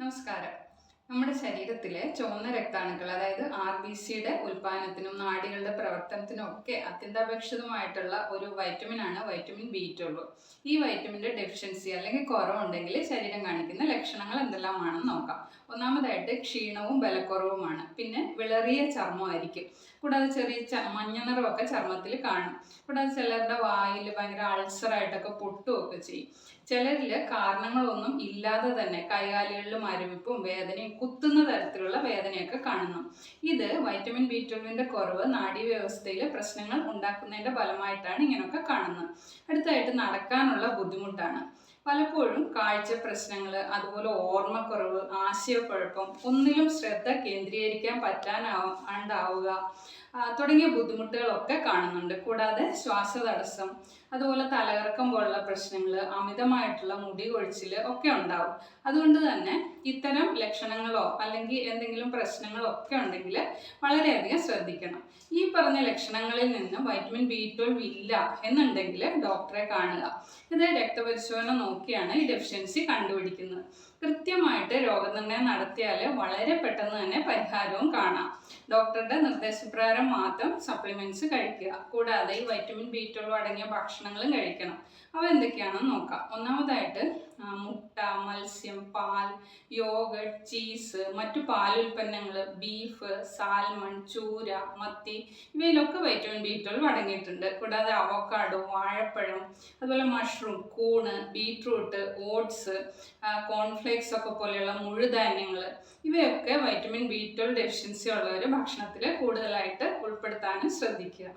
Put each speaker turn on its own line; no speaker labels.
നമസ്കാരം നമ്മുടെ ശരീരത്തിലെ ചുവന്ന രക്താണുക്കൾ അതായത് ആർ ബി സിയുടെ ഉൽപാദനത്തിനും നാഡികളുടെ പ്രവർത്തനത്തിനും ഒക്കെ അത്യന്താപേക്ഷിതമായിട്ടുള്ള ഒരു വൈറ്റമിൻ ആണ് വൈറ്റമിൻ ബി ട്വൽവ് ഈ വൈറ്റമിന്റെ ഡെഫിഷ്യൻസി അല്ലെങ്കിൽ കുറവുണ്ടെങ്കിൽ ശരീരം കാണിക്കുന്ന ലക്ഷണങ്ങൾ എന്തെല്ലാമാണെന്ന് നോക്കാം. ഒന്നാമതായിട്ട് ക്ഷീണവും ബലക്കുറവുമാണ്. പിന്നെ വിളറിയ ചർമ്മമായിരിക്കും. കൂടാതെ ചെറിയ മഞ്ഞ നിറമൊക്കെ ചർമ്മത്തിൽ കാണും. കൂടാതെ ചിലരുടെ വായിൽ ഭയങ്കര അൾസറായിട്ടൊക്കെ പൊട്ടുകയൊക്കെ ചെയ്യും. ചിലരിൽ കാരണങ്ങളൊന്നും ഇല്ലാതെ തന്നെ കൈകാലുകളിൽ മരവിപ്പും വേദനയും കുത്തുന്ന തരത്തിലുള്ള വേദനയൊക്കെ കാണുന്നു. ഇത് വൈറ്റമിൻ ബി ട്വൽവിന്റെ കുറവ് നാഡീവ്യവസ്ഥയിൽ പ്രശ്നങ്ങൾ ഉണ്ടാക്കുന്നതിന്റെ ഫലമായിട്ടാണ് ഇങ്ങനെയൊക്കെ കാണുന്നത്. അടുത്തായിട്ട് നടക്കാനുള്ള ബുദ്ധിമുട്ടാണ്. പലപ്പോഴും കാഴ്ച പ്രശ്നങ്ങൾ അതുപോലെ ഓർമ്മക്കുറവ് ആശയക്കുഴപ്പം ഒന്നിലും ശ്രദ്ധ കേന്ദ്രീകരിക്കാൻ പറ്റാനാണ്ടാവുക ആ, തുടങ്ങിയ ബുദ്ധിമുട്ടുകളൊക്കെ കാണുന്നുണ്ട്. കൂടാതെ ശ്വാസതടസ്സം അതുപോലെ തലകറക്കം പോലുള്ള പ്രശ്നങ്ങൾ അമിതമായിട്ടുള്ള മുടി കൊഴിച്ചിൽ ഒക്കെ ഉണ്ടാവും. അതുകൊണ്ട് തന്നെ ഇത്തരം ലക്ഷണങ്ങളോ അല്ലെങ്കിൽ എന്തെങ്കിലും പ്രശ്നങ്ങളോ ഒക്കെ ഉണ്ടെങ്കിൽ വളരെയധികം ശ്രദ്ധിക്കണം. ഈ പറഞ്ഞ ലക്ഷണങ്ങളിൽ നിന്ന് വൈറ്റമിൻ ബി ട്വൽവ് ഇല്ല എന്നുണ്ടെങ്കിൽ ഡോക്ടറെ കാണുക. ഇത് രക്തപരിശോധന നോക്കിയാണ് ഈ ഡെഫിഷ്യൻസി കണ്ടുപിടിക്കുന്നത്. കൃത്യമായിട്ട് രോഗനിർണയം നടത്തിയാൽ വളരെ പെട്ടെന്ന് തന്നെ പരിഹാരവും കാണാം. ഡോക്ടറുടെ നിർദ്ദേശപ്രകാരം മാത്രം സപ്ലിമെന്റ്സ് കഴിക്കുക. കൂടാതെ ഈ വൈറ്റമിൻ ബി ട്വൽവ് അടങ്ങിയ ഭക്ഷണങ്ങളും കഴിക്കണം. അവ എന്തൊക്കെയാണെന്ന് നോക്കാം. ഒന്നാമതായിട്ട് മുട്ട മത്സ്യം പാൽ യോഗട്ട് ചീസ് മറ്റു പാലുൽപ്പന്നങ്ങൾ ബീഫ് സാൽമൺ ചൂര മത്തി ഇവയിലൊക്കെ വൈറ്റമിൻ ബി ട്വൽവ് അടങ്ങിയിട്ടുണ്ട്. കൂടാതെ അവക്കാഡോ വാഴപ്പഴം അതുപോലെ മഷ്റൂം കൂണ് ബീട്രൂട്ട് ഓട്സ് കോൺഫ്ലേക്സ് ഒക്കെ പോലെയുള്ള മുഴുധാന്യങ്ങൾ ഇവയൊക്കെ വൈറ്റമിൻ ബി ട്വൽവ് ഡെഫിഷ്യൻസി ഉള്ളവർ ഭക്ഷണത്തിൽ കൂടുതലായിട്ട് ഉൾപ്പെടുത്താനും ശ്രദ്ധിക്കുക